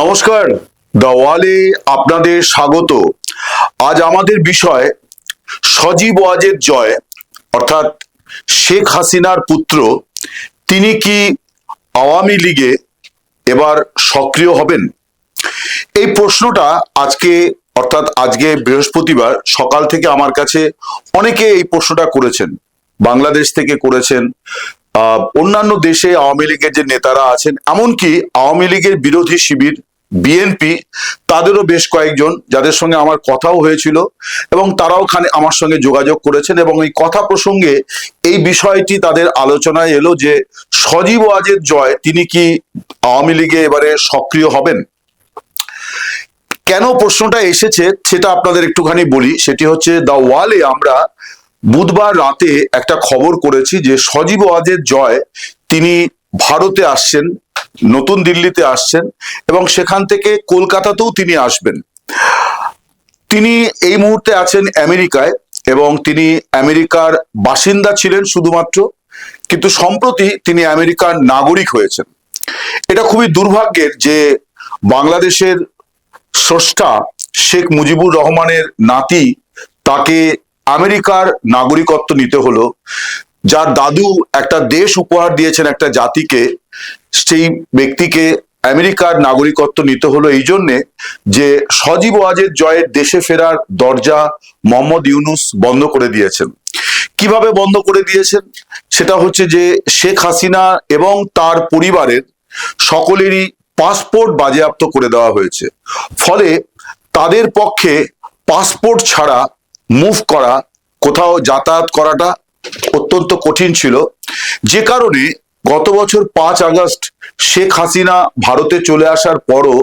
নমস্কার ওয়ালে আপনাদের স্বাগত। আজ আমাদের বিষয় সজীব ওয়াজেদ জয়, অর্থাৎ শেখ হাসিনার পুত্র। তিনি কি আওয়ামী লীগে এবার সক্রিয় হবেন? এই প্রশ্নটা আজকে, অর্থাৎ আজকে বৃহস্পতিবার, সকাল থেকে আমার কাছে অনেকে এই প্রশ্নটা করেছেন। বাংলাদেশ থেকে করেছেন অন্যান্য দেশে আওয়ামী লীগের যে নেতারা আছেন, এমনকি আওয়ামী লীগের বিরোধী শিবির, বিএনপি, তাদেরও বেশ কয়েকজন যাদের সঙ্গে আমার কথাও হয়েছিল এবং তারাও খানে আমার সঙ্গে যোগাযোগ করেছেন এবং এই কথা প্রসঙ্গে এই বিষয়টি তাদের আলোচনায় এলো যে সজীব ওয়াজেদ জয়, তিনি কি আওয়ামী লীগে এবারে সক্রিয় হবেন? কেন প্রশ্নটা এসেছে সেটা আপনাদের একটুখানি বলি, সেটি হচ্ছে, দ্য ওয়ালে আমরা বুধবার রাতে একটা খবর করেছি যে সজীব ওয়াজেদ জয় তিনি ভারতে আসছেন, নতুন দিল্লিতে আসছেন এবং সেখান থেকে কলকাতাতেও তিনি আসবেন। তিনি এই মুহূর্তে আছেন আমেরিকায় এবং তিনি আমেরিকার বাসিন্দা ছিলেন শুধুমাত্র, কিন্তু সম্প্রতি তিনি আমেরিকার নাগরিক হয়েছেন। এটা খুবই দুর্ভাগ্যের যে বাংলাদেশের স্রষ্টা শেখ মুজিবুর রহমানের নাতি তাকে আমেরিকার নাগরিকত্ব নিতে হলো, যার দাদু একটা দেশ উপহার দিয়েছেন একটা জাতিকে, সেই ব্যক্তিকে আমেরিকার নাগরিকত্ব নিতে হলো এই জন্যে যে সজীব ওয়াজেদ জয়ের দেশে ফেরার দরজা মোহাম্মদ ইউনুস বন্ধ করে দিয়েছেন। কীভাবে বন্ধ করে দিয়েছেন? সেটা হচ্ছে যে শেখ হাসিনা এবং তার পরিবারের সকলেরই পাসপোর্ট বাজেয়াপ্ত করে দেওয়া হয়েছে। ফলে তাদের পক্ষে পাসপোর্ট ছাড়া মুভ করা, কোথাও যাতায়াত করাটা অত্যন্ত কঠিন ছিল। যে কারণে গত বছর পাঁচ আগস্ট শেখ হাসিনা ভারতে চলে আসার পরও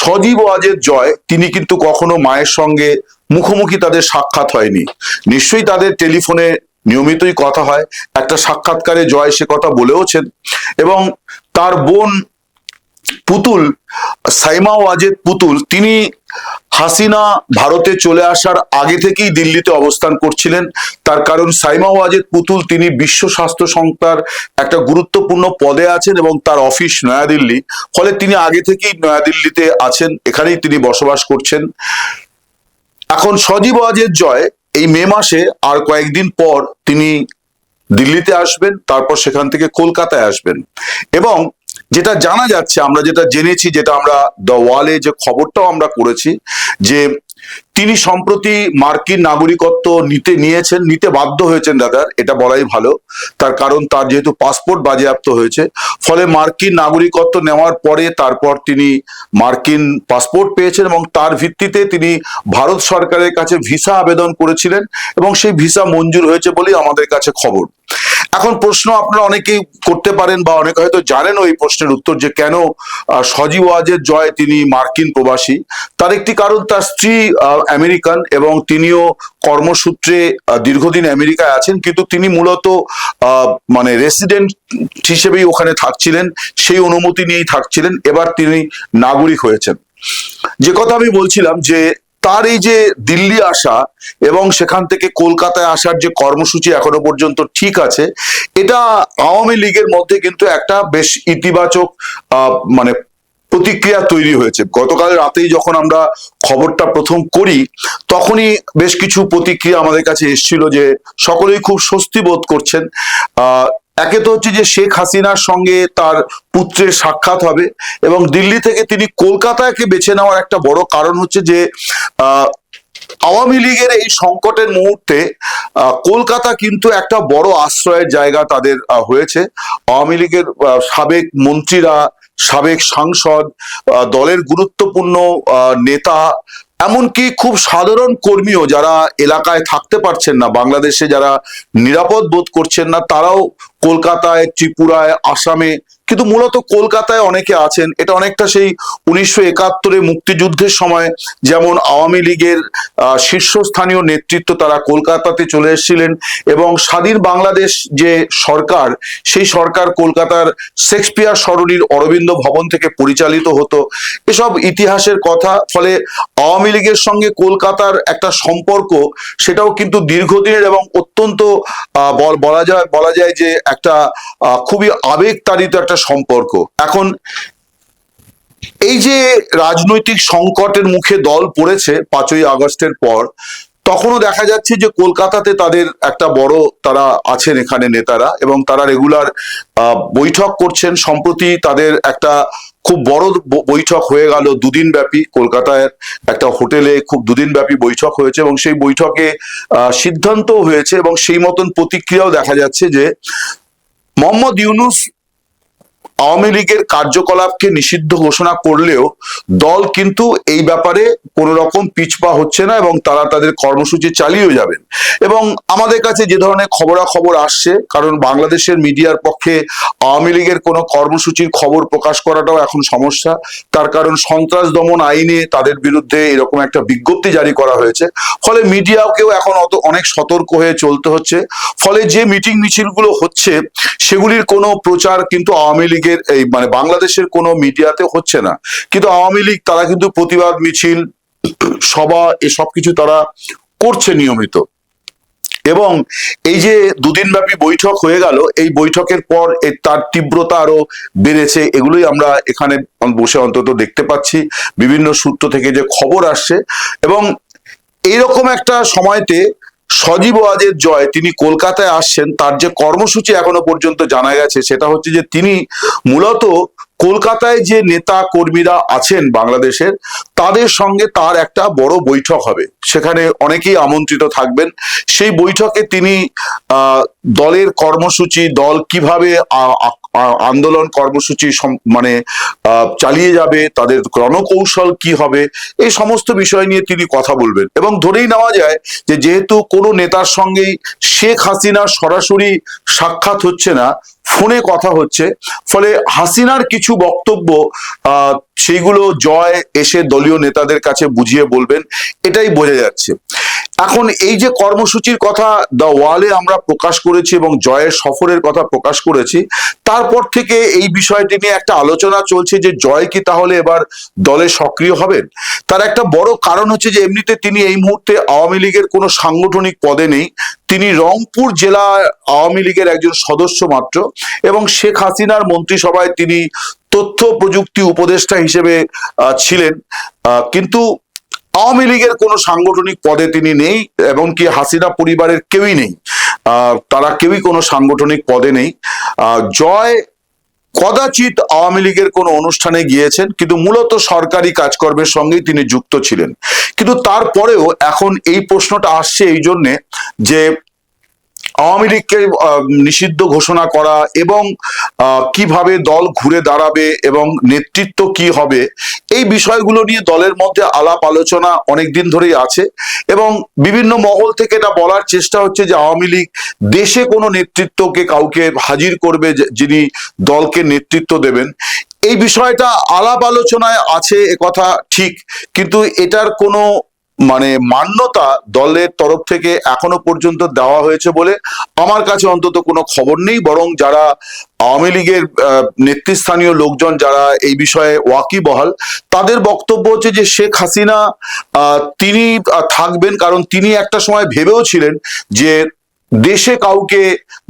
সজীব ওয়াজেদ জয়, তিনি কিন্তু কখনো মায়ের সঙ্গে মুখোমুখি তাদের সাক্ষাৎ হয়নি। নিশ্চয়ই তাদের টেলিফোনে নিয়মিতই কথা হয়, একটা সাক্ষাৎকারে জয় সে কথা বলেওছেন এবং তার বোন পুতুল, সাইমা ওয়াজেদ পুতুল, তিনি হাসিনা ভারতে চলে আসার আগে থেকেই দিল্লিতে অবস্থান করছিলেন। তার কারণ সাইমা ওয়াজেদ পুতুল তিনি বিশ্ব স্বাস্থ্য সংস্থার একটা গুরুত্বপূর্ণ পদে আছেন এবং তার অফিস নয়াদিল্লি। ফলে তিনি আগে থেকেই নয়াদিল্লিতে আছেন, এখানেই তিনি বসবাস করছেন। এখন সজীব ওয়াজেদ জয়, এই মে মাসে আর কয়েকদিন পর তিনি দিল্লিতে আসবেন, তারপর সেখান থেকে কলকাতায় আসবেন। এবং যেটা জানা যাচ্ছে, আমরা যেটা জেনেছি, যেটা আমরা দ্য ওয়ালে যে খবরটাও আমরা করেছি, যে তিনি সম্প্রতি মার্কিন নাগরিকত্ব নিতে নিয়েছেন, নিতে বাধ্য হয়েছেন দাদার এটা বলাই ভালো। তার কারণ তার যেহেতু পাসপোর্ট বাজেয়াপ্ত হয়েছে, ফলে মার্কিন নাগরিকত্ব নেওয়ার পরে তারপর তিনি মার্কিন পাসপোর্ট পেয়েছেন এবং তার ভিত্তিতে তিনি ভারত সরকারের কাছে ভিসা আবেদন করেছিলেন এবং সেই ভিসা মঞ্জুর হয়েছে বলেই আমাদের কাছে খবর। এখন প্রশ্ন আপনারা অনেকেই করতে পারেন বা অনেকে হয়তো জানেন ওই প্রশ্নের উত্তর যে কেন সজীব ওয়াজের জয় তিনি মার্কিন প্রবাসী। তার একটি কারণ, তার স্ত্রী আমেরিকান এবং তিনিও কর্মসূত্রে দীর্ঘদিন আমেরিকায় আছেন, কিন্তু তিনি মূলত মানে রেসিডেন্ট হিসেবেই ওখানে থাকছিলেন, সেই অনুমতি নিয়েই থাকছিলেন, এবার তিনি নাগরিক হয়েছেন। যে কথা আমি বলছিলাম যে, তার এই যে দিল্লি আসা এবং সেখান থেকে কলকাতায় আসার যে কর্মসূচি এখনও পর্যন্ত ঠিক আছে, এটা আওয়ামী লীগের মধ্যে কিন্তু একটা বেশ ইতিবাচক মানে প্রতিক্রিয়া তৈরি হয়েছে। গতকাল রাতেই যখন আমরা খবরটা প্রথম করি, তখনই বেশ কিছু প্রতিক্রিয়া আমাদের কাছে এসেছিল যে সকলেই খুব স্বস্তি বোধ করছেন। একে তো হচ্ছে যে শেখ হাসিনার সঙ্গে তার পুত্রের সাক্ষাৎ হবে এবং দিল্লি থেকে তিনি কলকাতাকে বেছে নেওয়ার একটা বড় কারণ হচ্ছে যে আওয়ামী লীগের এই সংকটের মুহূর্তে কলকাতা কিন্তু একটা বড় আশ্রয়ের জায়গা তাদের হয়েছে। আওয়ামী লীগের সাবেক মন্ত্রীরা সাবেক সাংসদ দলের গুরুত্বপূর্ণ নেতা, এমনকি খুব সাধারণ কর্মীও যারা এলাকায় থাকতে পারছেন না, বাংলাদেশে যারা নিরাপদ বোধ করছেন না, তারাও কলকাতায়, ত্রিপুরায়, আসামে কিন্তু মূলত কলকাতায় অনেকে আছেন। এটা অনেকটা সেই উনিশশো একাত্তরে মুক্তিযুদ্ধের সময় যেমন আওয়ামী লীগের শীর্ষস্থানীয় নেতৃত্ব তারা কলকাতাতে চলে এসেছিলেন এবং স্বাধীন বাংলাদেশ যে সরকার, সেই সরকার কলকাতার শেক্সপিয়ার সরণির অরবিন্দ ভবন থেকে পরিচালিত হতো। এসব ইতিহাসের কথা, ফলে আওয়ামী লীগের সঙ্গে কলকাতার একটা সম্পর্ক, সেটাও কিন্তু দীর্ঘদিনের এবং অত্যন্ত বলা যায় বলা যায় যে একটা খুবই আবেগতাড়িত একটা সম্পর্ক। এখন এই যে রাজনৈতিক সংকটের মুখে দল পড়েছে পাঁচই আগস্টের পর তখনও দেখা যাচ্ছে যে কলকাতাতে তাদের একটা বড় তারা আছেন এখানে নেতারা এবং তারা রেগুলার বৈঠক করছেন। সম্প্রতি তাদের একটা খুব বড় বৈঠক হয়ে গেল দুদিন ব্যাপী কলকাতায় একটা হোটেলে খুব দুদিন ব্যাপী বৈঠক হয়েছে এবং সেই বৈঠকে আহ, সিদ্ধান্তও হয়েছে এবং সেই মতন প্রতিক্রিয়াও দেখা যাচ্ছে যে মোহাম্মদ ইউনুস আওয়ামী লীগের কার্যকলাপকে নিষিদ্ধ ঘোষণা করলেও দল কিন্তু এই ব্যাপারে কোনো রকম পিছপা হচ্ছে না এবং তারা তাদের কর্মসূচি চালিয়েও যাবেন। এবং আমাদের কাছে যে ধরনের খবরাখবর আসছে, কারণ বাংলাদেশের মিডিয়ার পক্ষে আওয়ামী লীগের কোনো কর্মসূচির খবর প্রকাশ করাটাও এখন সমস্যা। তার কারণ সন্ত্রাস দমন আইনে তাদের বিরুদ্ধে এরকম একটা বিজ্ঞপ্তি জারি করা হয়েছে। ফলে মিডিয়াকেও এখন অত অনেক সতর্ক হয়ে চলতে হচ্ছে। ফলে যে মিটিং মিছিলগুলো হচ্ছে, সেগুলির কোনো প্রচার কিন্তু আওয়ামী লীগের এই মানে বাংলাদেশের কোনো মিডিয়াতে হচ্ছে না। কিন্তু আওয়ামী লীগ, তারা কিন্তু প্রতিবাদ, মিছিল, সভা এসব কিছু তারা করছে নিয়মিত। এবং এই যে দুদিন ব্যাপী বৈঠক হয়ে গেল, এই বৈঠকের পর তার তীব্রতা আরও বেড়েছে, এগুলোই আমরা এখানে বসে অন্তত দেখতে পাচ্ছি, বিভিন্ন সূত্র থেকে যে খবর আসছে। এবং এইরকম একটা সময়তে সজীব ওয়াজের জয়, তিনি কলকাতায় আসছেন, তার যে কর্মসূচি এখনও পর্যন্ত জানা গেছে, সেটা হচ্ছে যে তিনি মূলত কলকাতায় যে নেতা কর্মীরা আছেন বাংলাদেশের, তাদের সঙ্গে তার একটা বড় বৈঠক হবে। সেখানে অনেকেই আমন্ত্রিত থাকবেন। সেই বৈঠকে তিনি দলের কর্মসূচি, দল কীভাবে আন্দোলন কর্মসূচি মানে চালিয়ে যাবে, তাদের রণকৌশল কি হবে, এই সমস্ত বিষয় নিয়ে তিনি কথা বলবেন। এবং ধরেই নেওয়া যায় যে, যেহেতু কোনো নেতার সঙ্গেই শেখ হাসিনার সরাসরি সাক্ষাৎ হচ্ছে না, ফোনে কথা হচ্ছে, ফলে হাসিনার কিছু বক্তব্য সেইগুলো জয় এসে দলীয় নেতাদের কাছে বুঝিয়ে বলবেন, এটাই বোঝা যাচ্ছে। এখন এই যে কর্মসূচির কথা দ্য ওয়ালে আমরা প্রকাশ করেছি এবং জয়ের সফরের কথা প্রকাশ করেছি, তারপর থেকে এই বিষয়টি নিয়ে একটা আলোচনা চলছে যে জয় কি তাহলে এবার দলে সক্রিয় হবেন? তার একটা বড় কারণ হচ্ছে যে এমনিতে তিনি এই মুহূর্তে আওয়ামী লীগের কোনো সাংগঠনিক পদে নেই। তিনি রংপুর জেলা আওয়ামী লীগের একজন সদস্য মাত্র এবং শেখ হাসিনার মন্ত্রিসভায় তিনি তথ্য প্রযুক্তি উপদেষ্টা হিসেবে ছিলেন। কিন্তু আওয়ামী লীগের কোনো সাংগঠনিক পদে তিনি নেই এবং কি হাসিনা পরিবারের কেউই নেই। তারা কেউই কোনো সাংগঠনিক পদে নেই। জয় কদাচিৎ আওয়ামী লীগের কোনো অনুষ্ঠানে গিয়েছেন, কিন্তু মূলত সরকারি কাজকর্মের সঙ্গেই তিনি যুক্ত ছিলেন। কিন্তু তারপরেও এখন এই প্রশ্নটা আসছে এই জন্যে যে আওয়ামী লীগকে নিষিদ্ধ ঘোষণা করা এবং কীভাবে দল ঘুরে দাঁড়াবে এবং নেতৃত্ব কি হবে, এই বিষয়গুলো নিয়ে দলের মধ্যে আলাপ আলোচনা অনেকদিন ধরেই আছে এবং বিভিন্ন মহল থেকে এটা বলার চেষ্টা হচ্ছে যে আওয়ামী লীগ দেশে কোনো নেতৃত্বকে কাউকে হাজির করবে যিনি দলকে নেতৃত্ব দেবেন। এই বিষয়টা আলাপ আলোচনায় আছে কথা ঠিক, কিন্তু এটার কোনো মানে মান্যতা দলের তরফ থেকে এখনও পর্যন্ত দেওয়া হয়েছে বলে আমার কাছে অন্তত কোনো খবর নেই, বরং যারা আওয়ামী লীগের নেতৃস্থানীয় লোকজন যারা এই বিষয়ে ওয়াকিবহাল, তাদের বক্তব্য হচ্ছে যে শেখ হাসিনা তিনি থাকবেন কারণ তিনি একটা সময় ভেবেও ছিলেন যে দেশে কাউকে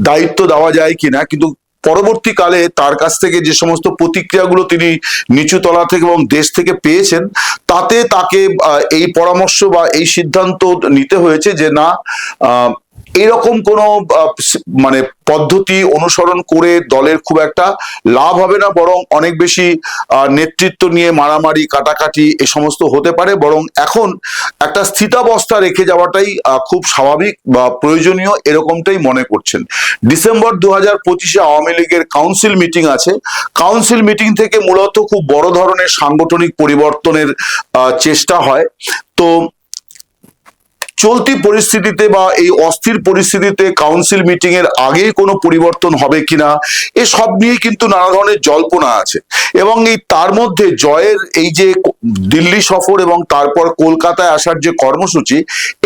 দায়িত্ব দেওয়া যায় কিনা, কিন্তু পরবর্তীকালে তার কাছ থেকে যে সমস্ত প্রতিক্রিয়াগুলো তিনি নিচু তলা থেকে এবং দেশ থেকে পেয়েছেন, তাতে তাকে এই পরামর্শ বা এই সিদ্ধান্ত নিতে হয়েছে যে না এরকম কোনো মানে পদ্ধতি অনুসরণ করে দলের খুব একটা লাভ হবে না, বরং অনেক বেশি নেতৃত্ব নিয়ে মারামারি, কাটাকাটি এ সমস্ত হতে পারে। বরং এখন একটা স্থিতাবস্থা রেখে যাওয়াটাই খুব স্বাভাবিক বা প্রয়োজনীয় এরকমটাই মনে করছেন। ডিসেম্বর দু হাজার পঁচিশে আওয়ামী লীগের কাউন্সিল মিটিং আছে। কাউন্সিল মিটিং থেকে মূলত খুব বড় ধরনের সাংগঠনিক পরিবর্তনের চেষ্টা হয়। তো চলতি পরিস্থিতিতে বা এই অস্থির পরিস্থিতিতে কাউন্সিল মিটিং এর আগে কোনো পরিবর্তন হবে কিনা, এ সব নিয়ে কিন্তু নানা ধরনের জল্পনা আছে। এবং এই তার মধ্যে জয়ের এই যে দিল্লি সফর এবং তারপর কলকাতায় আসার যে কর্মসূচি,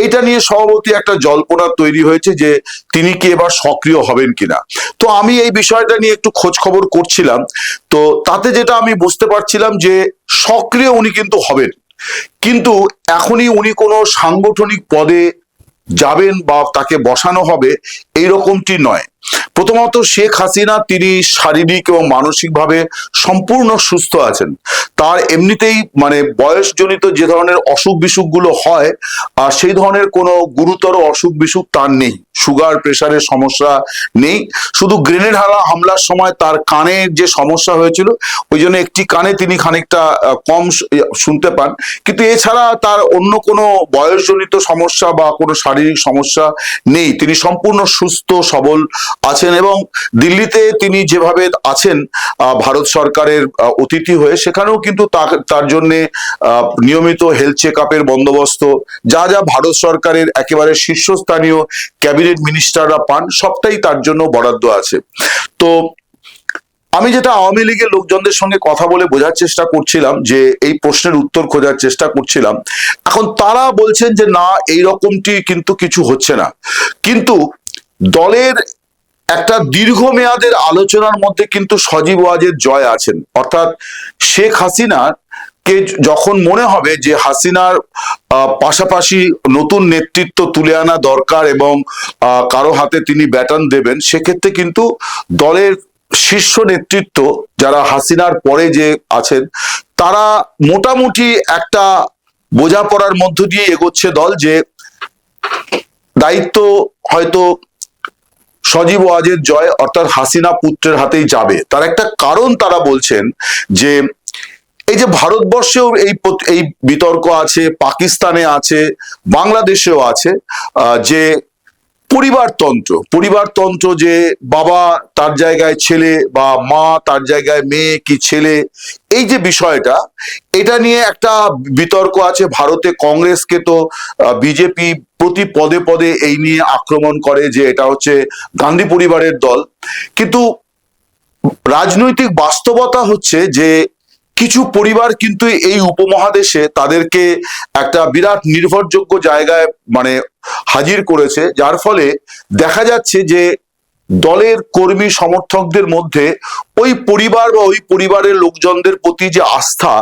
এটা নিয়ে সভাপতি একটা জল্পনা তৈরি হয়েছে যে তিনি কি এবার সক্রিয় হবেন কিনা। তো আমি এই বিষয়টা নিয়ে একটু খোঁজ খবর করছিলাম। তো তাতে যেটা আমি বুঝতে পারছিলাম যে সক্রিয় উনি কিন্তু হবেন। কিন্তু এখনই উনি কোনো সাংগঠনিক পদে যাবেন বা তাকে বসানো হবে এই রকমটি নয়। প্রথমত শেখ হাসিনা, তিনি শারীরিক এবং মানসিকভাবে সম্পূর্ণ সুস্থ আছেন। তার এমনিতেই মানে বয়সজনিত যে ধরনের অসুখ বিসুখগুলো হয়, আর সেই ধরনের কোনো গুরুতর অসুখ বিসুখ তার নেই। সুগার প্রেশারের সমস্যা নেই। শুধু গ্রেনেড হারা হামলার সময় তার কানের যে সমস্যা হয়েছিল, ওই জন্য একটি কানে তিনি খানিকটা কম শুনতে পান। কিন্তু এছাড়া তার অন্য কোনো বয়সজনিত সমস্যা বা কোনো শারীরিক সমস্যা নেই। তিনি সম্পূর্ণ সুস্থ, সবল আছেন এবং দিল্লিতে তিনি যেভাবে আছেন ভারত সরকারের অতিথি হয়ে, সেখানেও কিন্তু তার জন্য নিয়মিত হেলথ চেক আপের বন্দোবস্ত, যা যা ভারত সরকারের একেবারে শীর্ষস্থানীয় ক্যাবিনেট মিনিস্টাররা পান, সবটাই তার জন্য বরাদ্দ আছে। তো, আমি যেটা আওয়ামী লীগের লোকজনদের সঙ্গে কথা বলে বোঝার চেষ্টা করছিলাম, যে এই প্রশ্নের উত্তর খোঁজার চেষ্টা করছিলাম, এখন তারা বলছেন যে না, এই রকমটি কিন্তু কিছু হচ্ছে না। কিন্তু দলের একটা দীর্ঘমেয়াদের আলোচনার মধ্যে কিন্তু সজীব ওয়াজের জয় আছেন। অর্থাৎ শেখ হাসিনার কে যখন মনে হবে যে হাসিনার পাশাপাশি নতুন নেতৃত্ব তুলে আনা দরকার এবং কারও হাতে তিনি ব্যাটন দেবেন, সেক্ষেত্রে কিন্তু দলের শীর্ষ নেতৃত্ব যারা হাসিনার পরে যে আছেন, তারা মোটামুটি একটা বোঝাপড়ার মধ্য দিয়ে এগোচ্ছে দল যে দায়িত্ব হয়তো সজীব ওয়াজের জয় অর্থাৎ হাসিনা পুত্রের হাতেই যাবে। তার একটা কারণ তারা বলছেন যে, এই যে ভারতবর্ষেও এই এই বিতর্ক আছে, পাকিস্তানে আছে, বাংলাদেশেও আছে যে পরিবারতন্ত্র। পরিবারতন্ত্র যে বাবা তার জায়গায় ছেলে বা মা তার জায়গায় মেয়ে কি ছেলে, এই যে বিষয়টা, এটা নিয়ে একটা বিতর্ক আছে। ভারতে কংগ্রেসকে তো বিজেপি প্রতি পদে পদে এই নিয়ে আক্রমণ করে যে এটা হচ্ছে গান্ধী পরিবারের দল। কিন্তু রাজনৈতিক বাস্তবতা হচ্ছে যে কিছু পরিবার কিন্তু এই উপমহাদেশে তাদেরকে একটা বিরাট নির্ভরযোগ্য জায়গায় মানে হাজির করেছে, যার ফলে দেখা যাচ্ছে যে দলের কর্মী সমর্থকদের মধ্যে ওই পরিবার বা ওই পরিবারের লোকজনদের প্রতি যে আস্থা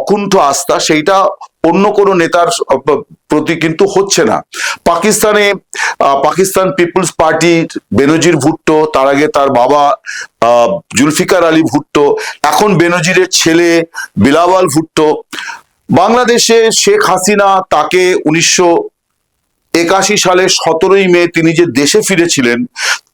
অকুণ্ঠ আস্থা, সেইটা অন্য কোনো নেতার প্রতি কিন্তু হচ্ছে না। পাকিস্তানে পাকিস্তান পিপলস পার্টির বেনজির ভুট্টো, তার আগে তার বাবা জুলফিকার আলী ভুট্টো, এখন বেনজিরের ছেলে বিলাওয়াল ভুট্টো। বাংলাদেশে শেখ হাসিনা তাকে উনিশশো একাশি সালে সতেরোই মে তিনি যে দেশে ফিরেছিলেন,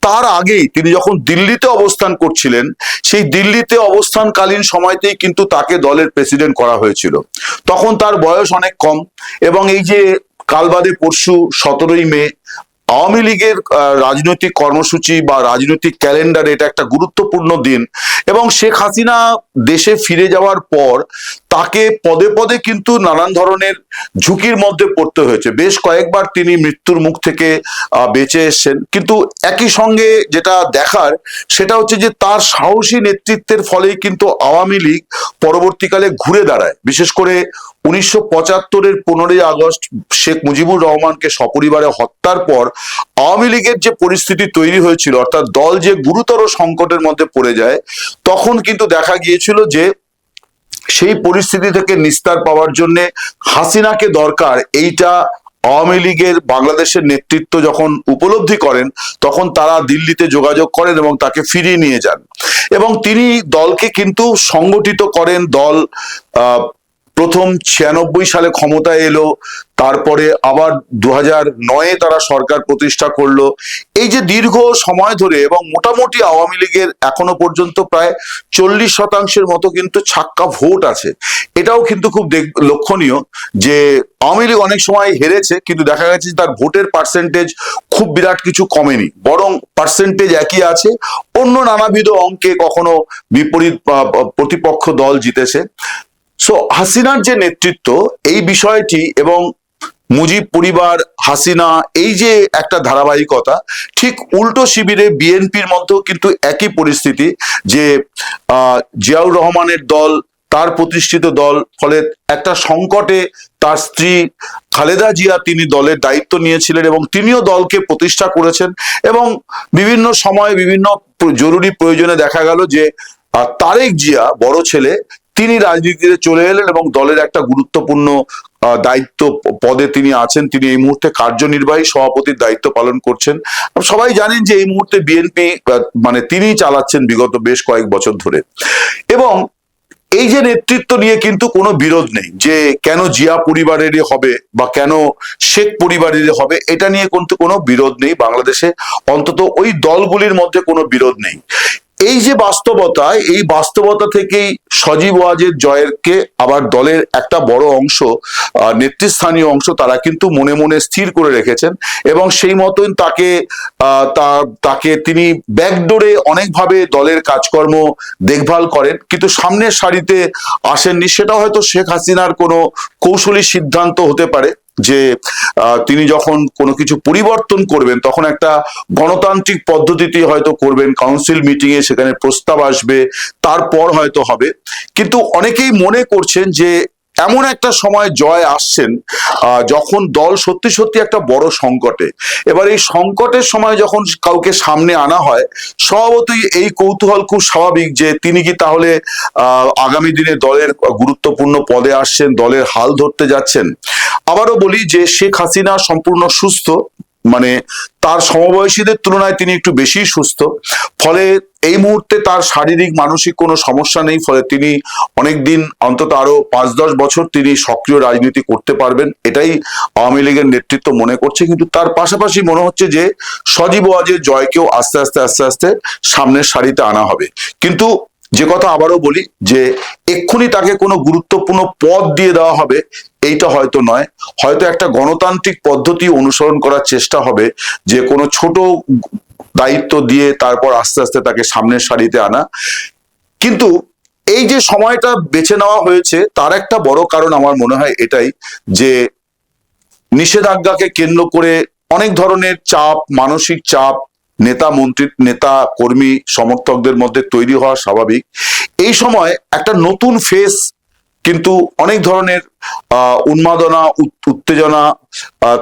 তার আগেই তিনি যখন দিল্লিতে অবস্থান করছিলেন, সেই দিল্লিতে অবস্থানকালীন সময়তেই কিন্তু তাকে দলের প্রেসিডেন্ট করা হয়েছিল। তখন তার বয়স অনেক কম এবং এই যে কাল বাদে পরশু সতেরোই মে আওয়ামী লীগের রাজনৈতিক কর্মসূচি বা রাজনৈতিক ক্যালেন্ডার এটা একটা গুরুত্বপূর্ণ দিন এবং শেখ হাসিনা দেশে ফিরে যাওয়ার পর তাকে পদে পদে কিন্তু নানান ধরনের ঝুঁকির মধ্যে পড়তে হয়েছে। বেশ কয়েকবার তিনি মৃত্যুর মুখ থেকে বেঁচে এসেছেন। কিন্তু একই সঙ্গে যেটা দেখার, সেটা হচ্ছে যে তার সাহসী নেতৃত্বের ফলেই কিন্তু আওয়ামী লীগ পরবর্তীকালে ঘুরে দাঁড়ায়। বিশেষ করে উনিশশো পঁচাত্তরের পনেরোই আগস্ট শেখ মুজিবুর রহমানকে সপরিবারে হত্যার পর আওয়ামী লীগের যে পরিস্থিতি তৈরি হয়েছিল, অর্থাৎ দল যে গুরুতর সংকটের মধ্যে পড়ে যায়, তখন কিন্তু দেখা গিয়েছিল যে সেই পরিস্থিতি থেকে নিস্তার পাওয়ার জন্য হাসিনাকে দরকার এইটা আওয়ামী লীগের বাংলাদেশের নেতৃত্ব যখন উপলব্ধি করেন, তখন তারা দিল্লিতে যোগাযোগ করেন এবং তাকে ফিরিয়ে নিয়ে যান। এবং তিনি দলকে কিন্তু সংগঠিত করেন, দল প্রথম ছিয়ানব্বই সালে ক্ষমতায় এলো, তারপরে আবার দু হাজার নয়ে তারা সরকার প্রতিষ্ঠা করল। এই যে দীর্ঘ সময় ধরে এবং মোটামুটি আওয়ামী লীগের এখনও পর্যন্ত প্রায় চল্লিশ শতাংশের মতো কিন্তু ছাক্কা ভোট আছে। এটাও কিন্তু খুব লক্ষণীয় যে আওয়ামী লীগ অনেক সময় হেরেছে, কিন্তু দেখা গেছে তার ভোটের পার্সেন্টেজ খুব বিরাট কিছু কমেনি। বরং পার্সেন্টেজ একই আছে, অন্য নানাবিধ অঙ্কে কখনো বিপরীত প্রতিপক্ষ দল জিতেছে। সো হাসিনার যে নেতৃত্ব, এই বিষয়টি এবং মুজিব পরিবার, হাসিনা, এই যে একটা ধারাবাহিকতা, ঠিক উল্টো শিবিরে বিএনপির মধ্যেও কিন্তু একই পরিস্থিতি যে জিয়াউর রহমানের দল, তার প্রতিষ্ঠিত দল, ফলে একটা সংকটে তার স্ত্রী খালেদা জিয়া তিনি দলের দায়িত্ব নিয়েছিলেন এবং তিনিও দলকে প্রতিষ্ঠা করেছেন এবং বিভিন্ন সময়ে বিভিন্ন জরুরি প্রয়োজনে দেখা গেল যে তারেক জিয়া, বড় ছেলে তিনি রাজনীতিতে চলে এলেন এবং দলের একটা গুরুত্বপূর্ণ দায়িত্ব পদে তিনি আছেন। তিনি এই মুহূর্তে কার্যনির্বাহী সভাপতির দায়িত্ব পালন করছেন। সবাই জানেন যে এই মুহূর্তে বিএনপি মানে তিনিই চালাচ্ছেন বিগত বেশ কয়েক বছর ধরে। এবং এই যে নেতৃত্ব নিয়ে কিন্তু কোনো বিরোধ নেই, যে কেন জিয়া পরিবারেরই হবে বা কেন শেখ পরিবারেরই হবে, এটা নিয়ে কিন্তু কোনো বিরোধ নেই। বাংলাদেশে অন্তত ওই দলগুলির মধ্যে কোনো বিরোধ নেই। এই যে বাস্তবতা, এই বাস্তবতা থেকেই সজীব ওয়াজের জয়েরকে আবার দলের একটা বড় অংশ নেতৃস্থানীয় অংশ তারা কিন্তু মনে মনে স্থির করে রেখেছেন এবং সেই মতন তাকে তাকে তিনি ব্যাকডোরে অনেকভাবে দলের কাজকর্ম দেখভাল করেন, কিন্তু সামনের সারিতে আসেননি। সেটা হয়তো শেখ হাসিনার কোনো কৌশলী সিদ্ধান্ত হতে পারে। যে তিনি যখন কোনো কিছু পরিবর্তন করবেন, তখন একটা গণতান্ত্রিক পদ্ধতিতে হয়তো করবেন কাউন্সিল মিটিং এ সেখানে প্রস্তাব আসবে, তারপর হয়তো হবে। কিন্তু অনেকেই মনে করছেন যে, এমন একটা সময় জয় আসছেন যখন দল সত্যি সত্যি একটা বড় সংকটে। এবার এই সংকটের সময় যখন কাউকে সামনে আনা হয়, স্বভাবতই এই কৌতূহল খুব স্বাভাবিক যে, তিনি কি তাহলে আগামী দিনে দলের গুরুত্বপূর্ণ পদে আসছেন, দলের হাল ধরতে যাচ্ছেন? আবারও বলি যে শেখ হাসিনা সম্পূর্ণ সুস্থ মানে তার সমবয়সীদের তুলনায় তিনি একটু বেশি সুস্থ। ফলে এই মুহূর্তে তার শারীরিক, মানসিক কোনো সমস্যা নেই, ফলে তিনি অনেকদিন অন্তত আরও পাঁচ দশ বছর তিনি সক্রিয় রাজনীতি করতে পারবেন, এটাই আওয়ামী লীগের নেতৃত্ব মনে করছে। কিন্তু তার পাশাপাশি মনে হচ্ছে যে সজীব ওয়াজের জয়কেও আস্তে আস্তে আস্তে আস্তে সামনের সারিতে আনা হবে। কিন্তু যে কথা আবারও বলি যে এক্ষুনি তাকে কোনো গুরুত্বপূর্ণ পদ দিয়ে দেওয়া হবে এইটা হয়তো নয়। হয়তো একটা গণতান্ত্রিক পদ্ধতি অনুসরণ করার চেষ্টা হবে, যে কোনো ছোট দায়িত্ব দিয়ে তারপর আস্তে আস্তে তাকে সামনের সারিতে আনা। কিন্তু এই যে সময়টা বেছে নেওয়া হয়েছে, তার একটা বড় কারণ আমার মনে হয় এটাই, যে নিষেধাজ্ঞাকে কেন্দ্র করে অনেক ধরনের চাপ, মানসিক চাপ, নেতা মন্ত্রী, নেতা কর্মী, সমর্থকদের মধ্যে তৈরি হওয়া স্বাভাবিক। এই সময় একটা নতুন ফেস কিন্তু অনেক ধরনের উন্মাদনা উত্তেজনা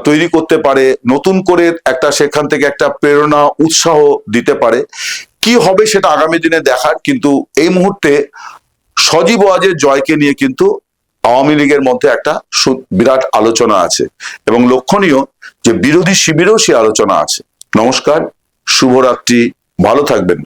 তৈরি করতে পারে, নতুন করে একটা সেখান থেকে একটা প্রেরণা, উৎসাহ দিতে পারে। কি হবে সেটা আগামী দিনে দেখার, কিন্তু এই মুহূর্তে সজীব ওয়াজের জয়কে নিয়ে কিন্তু আওয়ামী লীগের মধ্যে একটা বিরাট আলোচনা আছে। এবং লক্ষণীয় যে বিরোধী শিবিরেও সে আলোচনা আছে। নমস্কার, শুভরাত্রি, ভালো থাকবেন।